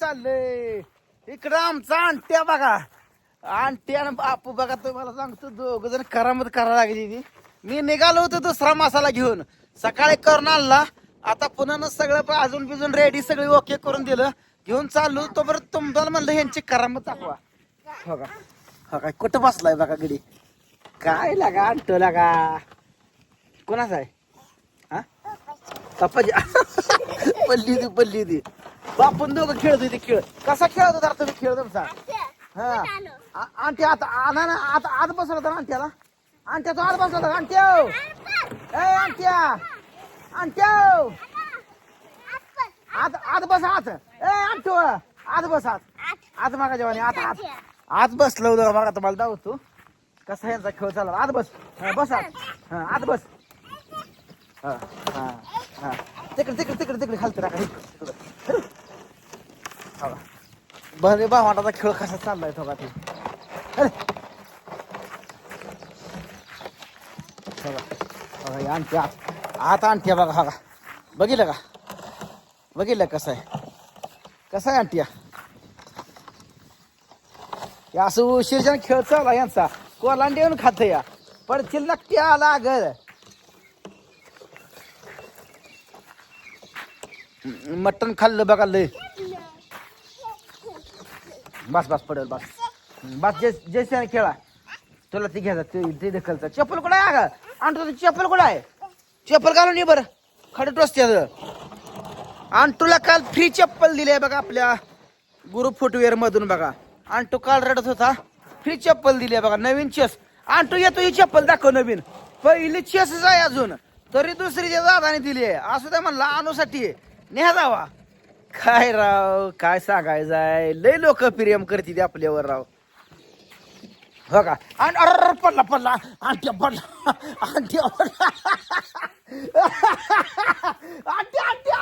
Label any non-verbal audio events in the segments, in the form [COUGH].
चाललंय. इकडं आमचा आणत्या बघा. आणत्या आणि बापू बघा तुम्हाला सांगतो दोघ जण करामत करायला लागली ती. मी निघालो होतो दुसरा मसाला घेऊन. सकाळी करून आणला. आता पुन्हा सगळं अजून बिजून रेडी सगळी ओके करून दिलं. घेऊन चाललो तोपर्यंत तुम्हाला म्हणलं ह्यांची करामत दाखवा. हो का? हो काय कुठं बसलाय बघा गडी काय लागा आणतो लागा? कोणाचा आहे? हा? [LAUGHS] पल्ली ती पल्ली ती. बापून दोघं खेळत होते खेळ. कसा खेळत होता तुम्ही? खेळ तुमचा. हा. आ- आंटी आता आणा ना आता आत बसला होता ना आंट्याला आंट्या तो आत बसला होता आंट्या ए आंट्या आंट्या आत आत बस आत. ए आंटो आत बस आत. आत. मागा जेवणी आत आत. आत बसलो होतं बघा तुम्हाला दावतो कसा यांचा खेळ चालला? आत बस. हा, बस आत. हा आत बस. हा हा हा. तिकडे तिकडे तिकडे तिकडे खालते टाका तिकडे बरे भावाटाचा खेळ कसा चाललाय तो का ते बघा आणते आत आत आणते बघा हा बघितलं का? बघितलं कसं आहे? कसं आहे आणत्या या? असं उशीरच्या खेळ चालला यांचा. कोलांडी येऊन खात या. पडतील नक्की आला ग मटण खाल्लं बघा लय. बस बस पडेल बस. बस जे जैसे खेळा. तुला ती घ्यायचा ते ते दखलचा चप्पल कुठं आहे का आणतो चप्पल कुठं आहे? चप्पल घालून ये बरं. खडे टोचते आणटूला काल फ्री चप्पल दिली आहे बघा आपल्या गुरु फुटवेअर मधून बघा. आणटू काल रडत होता. फ्री चप्पल दिली आहे बघा नवीन चेस आणटू येतो ही चप्पल दाखव नवीन. पहिली चेसच आहे अजून. तरी दुसरी जे दादाने दिली आहे. असू द्या म्हणला आणूसाठी न्या जावा. काय राव काय सांगायचं आहे लय लोक प्रेम करतील आपल्यावर राव. हो का? आणि अरे पडला पडला आंट्या पडला आंट्या पडला. आंट्या आंट्या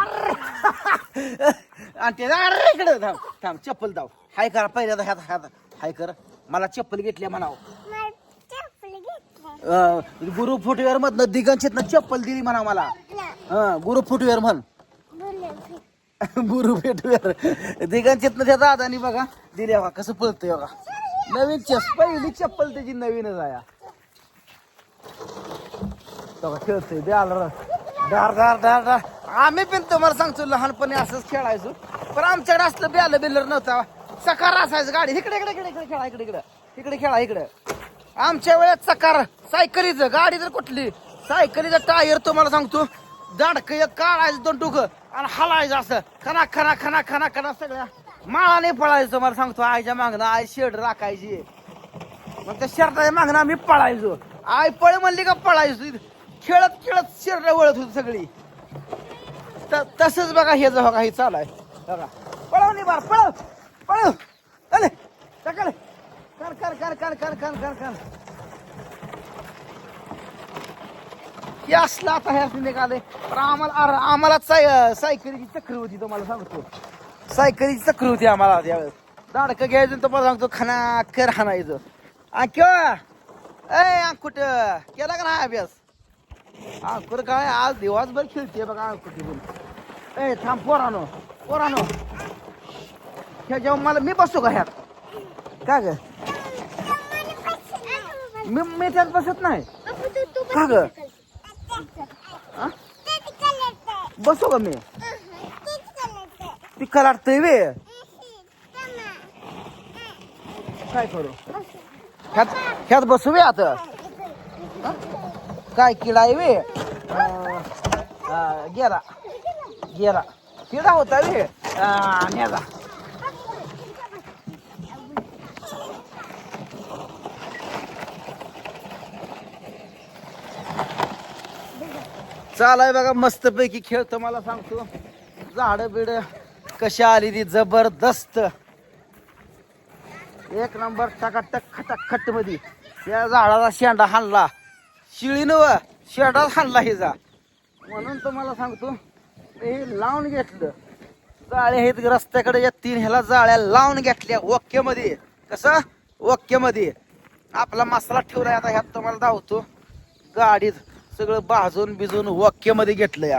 अरे आंट्या अरे इकडे थांब थांब चप्पल दाव. हाय करा पहिल्यांदा ह्यात ह्यात. हाय कर. मला चप्पल घेतली म्हणाव. गुरु फुटवेअर मधनं दिगंचितनं चप्पल दिली म्हणा मला. हं, गुरु फुटवेअर म्हण. गुरु फुटवेअर दिगंचितनं त्या दादानी बघा दिली बघा कसं पळतंय बघा. नवीन चस पहिली चप्पल त्याची नवीनच आहे. बघा खेळतोय. द्याला डार डार डार डार आम्ही पण तुम्हाला सांगतो लहानपणी असंच खेळायचो. पण आमच्याकडे असलं ब्यालं बिल्लर नव्हता. सकार असायचं गाडी. इकडे इकडे इकडे इकडे खेळा इकडे इकडे. इकडे खेळा इकडे. आमच्या वेळेत सकार सायकलीचं गाडी जर कुठली सायकलीचं टायर तुम्हाला सांगतो. दांडक एक काढायचं दोन टुकं. आणि हलायचं असं खना खना खना खना खना सगळ्या. माळाने पळायचो मला सांगतो आईच्या मागणं आई शेड राखायची. मग त्या शर्टाच्या मागणं आम्ही पळायचो. आई पळ म्हणली का पळायचो? खेळत खेळत शर्ट वळत होती सगळी. त- तसंच बघा हे जो बघा हे चालू आहे. बघा. पळव नाही बार पळव पळव अरे सकाळ कर कर कर कर कर कर कर कर हे असलं आता हे असं निघाले पण आम्हाला अरे आम्हाला साय सायकलीची चक्र होती तुम्हाला सांगतो. सायकलीची चक्र होती आम्हाला त्यावेळेस दाडकं घ्यायचं तुम्हाला सांगतो खाना कर हाणायचं आ किंवा ए अंकुट केला का नाही अभ्यास? अंकुर काय आज दिवसभर खेळते बघा अंकुटी पण ए थांब पोरानो पोरानो. ह्या जेव्हा मला मी बसतो का ह्यात? का ग? मी मी त्यात बसत नाही. का ग हा? बसू का मी? ती लागतंय वे. काय करू? ह्यात ह्यात बसू वे आता. काय किडा आहे वे? गेला. गेला. किडा होता वे. अं, नेला. चालाय बघा मस्त पैकी खेळ तुम्हाला सांगतो. झाड बिड कशी आली ती जबरदस्त. एक नंबर टकाटक खटाखटमध्ये त्या झाडाला शेंडा हाणला. शिळीनं व शेंडाच हाणला हिचा. म्हणून तुम्हाला सांगतो हे लावून घेतलं. जाळे आहेत रस्त्याकडे या तीन ह्याला जाळ्या लावून घेतल्या ओक्यामध्ये कसं? मध्ये आपला मसाला ठेवलाय आता ह्यात तुम्हाला धावतो. गाडीत सगळं भाजून बिजून वाक्यामध्ये घेतलं या.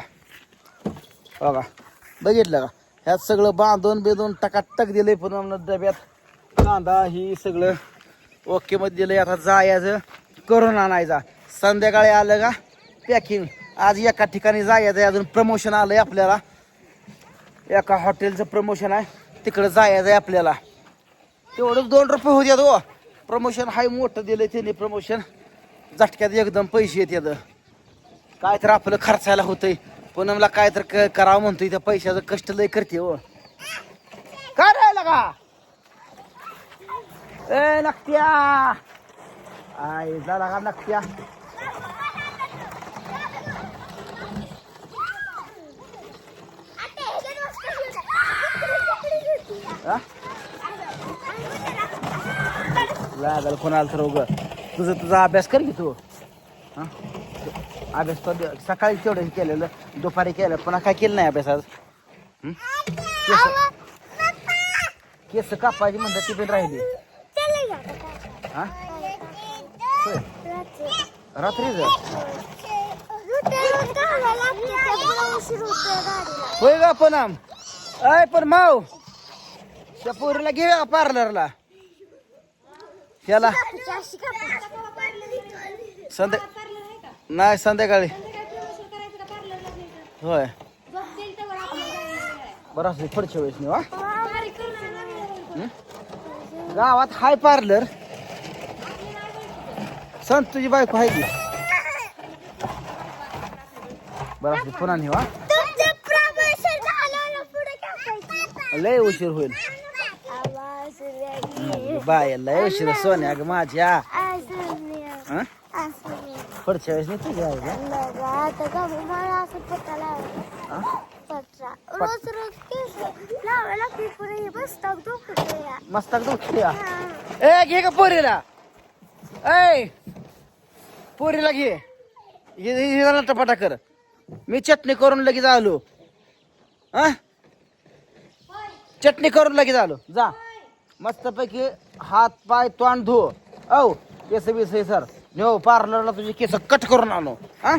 बघा बघितलं का? ह्यात सगळं बांधून बिंदून टकाटक दिलंय पुन्हा डब्यात. कांदा ही सगळं ओकेमध्ये दिलंय. आता जायचं करून आणायचा. संध्याकाळी आलं का? पॅकिंग आज एका ठिकाणी जायचं अजून प्रमोशन आलंय आपल्याला. एका हॉटेलचं प्रमोशन आहे. तिकडं जायचं आहे आपल्याला. तेवढंच दोन रुपये होऊ द्या तो प्रमोशन हाय मोठं दिलंय त्यांनी. प्रमोशन झटक्यात एकदम पैसे येतात. काय तर आपलं खर्चायला होतंय. पूनमला काय तर क- करावं म्हणतोय त्या पैशाचं कष्ट लय करते हो. काय राहिला का ए नक्त्या आय झाला का नक्त्या हा? लागल कोणाला तर उग. तुझं तुझा अभ्यास कर की तू. हा? अभ्यास तर सकाळी तेवढं हे केलेलं दुपारी केलं पुन्हा काय केलं नाही अभ्यास आज हं? केस केस कापायची म्हणतात ती पण राहिली. हा? होय. रात्रीच होय का पणाम अय पण माव. त्या पोरीला घे पार्लरला. त्याला संध्या नाही संध्याकाळी. होय. बरं असं पुढच्या वेळेस नाही वा गावात हाय पार्लर. संत तुझी बायको आहे की? बरं असं पुन्हा नाही वा लय उशीर होईल. बाय लय उशीर सोन्या ग माझ्या? पुढच्या वेळेस नाही तुझी आहे का हं? रोज रोज केस लावायला की पुढे बसतात दुखते या. मस्तक दुखते. ए घे का पोरीला. ए पोरीला घे. हे- हे- हे जरा टपाटा कर. मी चटणी करून लगेच आलो. हा? चटणी करून लगेच आलो. जा. मस्तपैकी हात पाय तोंड धु. औ केस बिस हे सर. नेऊ हो, पार्लरला तुझे केस कट करून आणू. हा?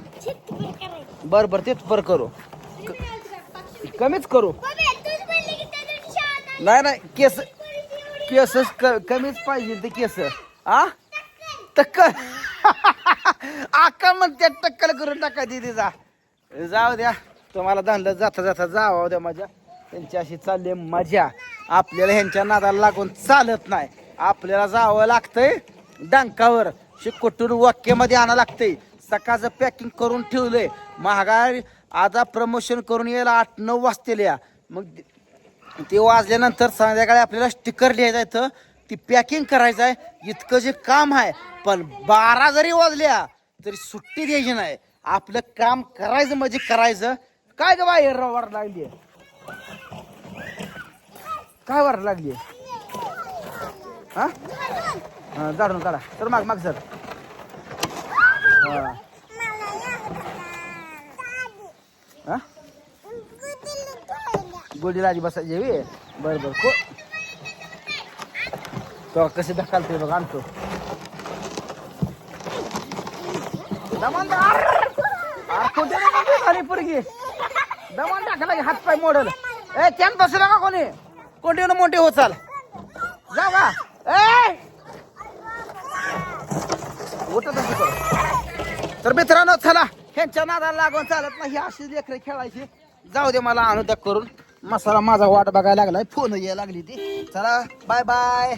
बर बर तेच बर करू. कमीच करू. नाही नाही केस केस कमीच पाहिजे ते केस. आ? टक्कल [LAUGHS] आका म्हणते टक्कल करून टाका दिदीचा. जाऊ द्या तुम्हाला धनलं जाता जाता जावा द्या माझ्या. त्यांची अशी चालली मजा. आपल्याला ह्यांच्या नादाला लागून चालत नाही. आपल्याला जावं लागतंय डंकावर. शिकुटून वाक्यामध्ये आणा लागते. सकाळचं पॅकिंग करून ठेवलंय. महागाई आता प्रमोशन करून यायला आठ नऊ वाजतेल्या या. मग ते वाजल्यानंतर संध्याकाळी आपल्याला स्टिकर लिहायचं आहे. इथं, ती पॅकिंग करायचं आहे. इतकं जे काम आहे पण बारा जरी वाजल्या तरी सुट्टी द्यायची नाही. आपलं काम करायचं म्हणजे करायचं. काय ग बाहेर वर लागली काय वर लागली हा, जाडून काढा. तर माग माग सर. हा. हा गोडीला आधी बसायची हवी. बर बर. को तो कसे ढकालतोय बघ आणतो. दमान पोरगी. दमान टाकला की हात पाय मोडल. ए त्यान बसला का कोणी. कोणते मोठे हो चाल. जा का ए! उठत तर मित्रांनो चला. ह्यांच्या नादाला लागून चालत नाही. अशी लेकरं खेळायची. जाऊ दे मला आणू करून. मसाला माझा वाट बघायला लागलाय. फोन यायला लागली ती. चला बाय बाय